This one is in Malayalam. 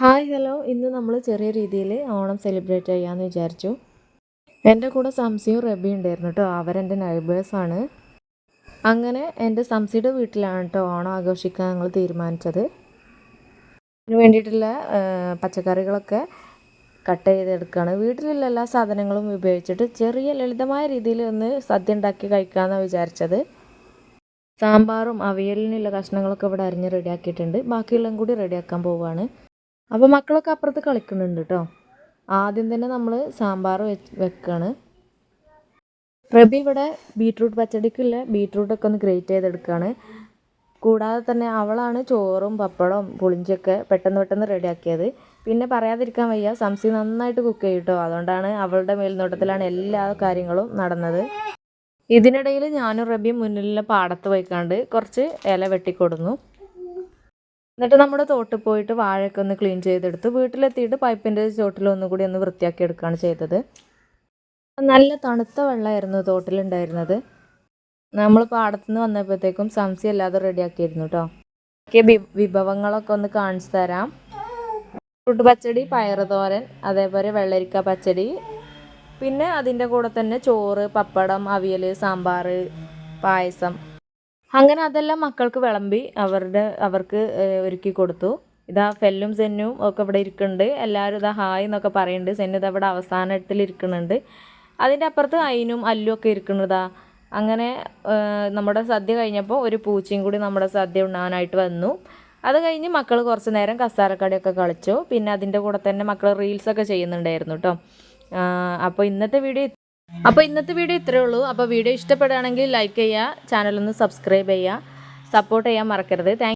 ഹായ് ഹലോ ഇന്ന് നമ്മൾ ചെറിയ രീതിയിൽ ഓണം സെലിബ്രേറ്റ് ചെയ്യാമെന്ന് വിചാരിച്ചു. എന്റെ കൂടെ സംസിയും റബിയും ഉണ്ടായിരുന്നു കേട്ടോ അവരെന്റെ നൈബേഴ്സാണ് അങ്ങനെ എന്റെ സംസിയുടെ വീട്ടിലാണ് കേട്ടോ ഓണം ആഘോഷിക്കാൻ ഞങ്ങൾ തീരുമാനിച്ചത്. അതിന് വേണ്ടിയിട്ടുള്ള പച്ചക്കറികളൊക്കെ കട്ട് ചെയ്തെടുക്കുകയാണ് വീട്ടിലുള്ള എല്ലാ സാധനങ്ങളും ഉപയോഗിച്ചിട്ട് ചെറിയ ലളിതമായ രീതിയിൽ ഒന്ന് സദ്യ ഉണ്ടാക്കി കഴിക്കാമെന്നാണ് വിചാരിച്ചത്. സാമ്പാറും അവിയലിനുള്ള കഷ്ണങ്ങളൊക്കെ ഇവിടെ അരിഞ്ഞ് റെഡിയാക്കിയിട്ടുണ്ട് ബാക്കിയുള്ളതും കൂടി റെഡിയാക്കാൻ പോവുകയാണ് അപ്പോൾ മക്കളൊക്കെ അപ്പുറത്ത് കളിക്കുന്നുണ്ട് കേട്ടോ ആദ്യം തന്നെ നമ്മൾ സാമ്പാർ വെച്ച് വെക്കുകയാണ് റബി ഇവിടെ ബീട്രൂട്ട് പച്ചടിക്കുള്ള ബീട്രൂട്ടൊക്കെ ഒന്ന് ഗ്രേറ്റ് ചെയ്തെടുക്കുകയാണ് കൂടാതെ തന്നെ അവളാണ് ചോറും പപ്പടവും പുളിഞ്ചൊക്കെ പെട്ടെന്ന് പെട്ടെന്ന് റെഡിയാക്കിയത്. പിന്നെ പറയാതിരിക്കാൻ വയ്യ സംസി നന്നായിട്ട് കുക്ക് ചെയ്യും കേട്ടോ അതുകൊണ്ടാണ് അവളുടെ മേൽനോട്ടത്തിലാണ് എല്ലാ കാര്യങ്ങളും നടന്നത്. ഇതിനിടയിൽ ഞാനും റബിയും മുന്നിലുള്ള പാടത്ത് പോയിക്കാണ്ട് കുറച്ച് ഇല വെട്ടിക്കൊടുന്നു. എന്നിട്ട് നമ്മുടെ തോട്ടിൽ പോയിട്ട് വാഴയൊക്കെ ഒന്ന് ക്ലീൻ ചെയ്തെടുത്ത് വീട്ടിലെത്തിയിട്ട് പൈപ്പിന്റെ ചോട്ടിൽ ഒന്നുകൂടി ഒന്ന് വൃത്തിയാക്കി എടുക്കുകയാണ് ചെയ്തത്. നല്ല തണുത്ത വെള്ളമായിരുന്നു തോട്ടിലുണ്ടായിരുന്നത് നമ്മൾ പാടത്തുനിന്ന് വന്നപ്പോഴത്തേക്കും സംശയം അല്ലാതെ റെഡിയാക്കിയിരുന്നു കേട്ടോ ഒക്കെ വിഭവങ്ങളൊക്കെ ഒന്ന് കാണിച്ചു തരാം. ഫ്രൂട്ട് പച്ചടി പയറ് തോരൻ അതേപോലെ വെള്ളരിക്ക പച്ചടി. പിന്നെ അതിന്റെ കൂടെ തന്നെ ചോറ് പപ്പടം അവിയൽ സാമ്പാർ പായസം. അങ്ങനെ അതെല്ലാം മക്കൾക്ക് വിളമ്പി അവരുടെ അവർക്ക് ഒരുക്കി കൊടുത്തു. ഇതാ ഫെല്ലും സെന്നും ഒക്കെ ഇവിടെ ഇരിക്കുന്നുണ്ട്. എല്ലാവരും ഇതാ ഹായ് എന്നൊക്കെ പറയുന്നുണ്ട്. സെന്നു ഇതാ ഇവിടെ അവസാനത്തിൽ ഇരിക്കുന്നുണ്ട്. അതിന്റെ അപ്പുറത്ത് അയിനും അല്ലും ഒക്കെ ഇരിക്കുന്നതാ അങ്ങനെ നമ്മുടെ സദ്യ കഴിഞ്ഞപ്പോൾ ഒരു പൂച്ചയും കൂടി നമ്മുടെ സദ്യ ഉണ്ണാനായിട്ട് വന്നു. അത് കഴിഞ്ഞ് മക്കൾ കുറച്ച് നേരം കസാരക്കടിയൊക്കെ കളിച്ചു. പിന്നെ അതിന്റെ കൂടെ തന്നെ മക്കൾ റീൽസൊക്കെ ചെയ്യുന്നുണ്ടായിരുന്നു കേട്ടോ. അപ്പോൾ ഇന്നത്തെ വീഡിയോ അപ്പോൾ ഇന്നത്തെ വീഡിയോ ഇത്രയേ ഉള്ളൂ. അപ്പോൾ വീഡിയോ ഇഷ്ടപ്പെടുകയാണെങ്കിൽ ലൈക്ക് ചെയ്യുക ചാനലൊന്ന് സബ്സ്ക്രൈബ് ചെയ്യുക സപ്പോർട്ട് ചെയ്യാൻ മറക്കരുത്. താങ്ക്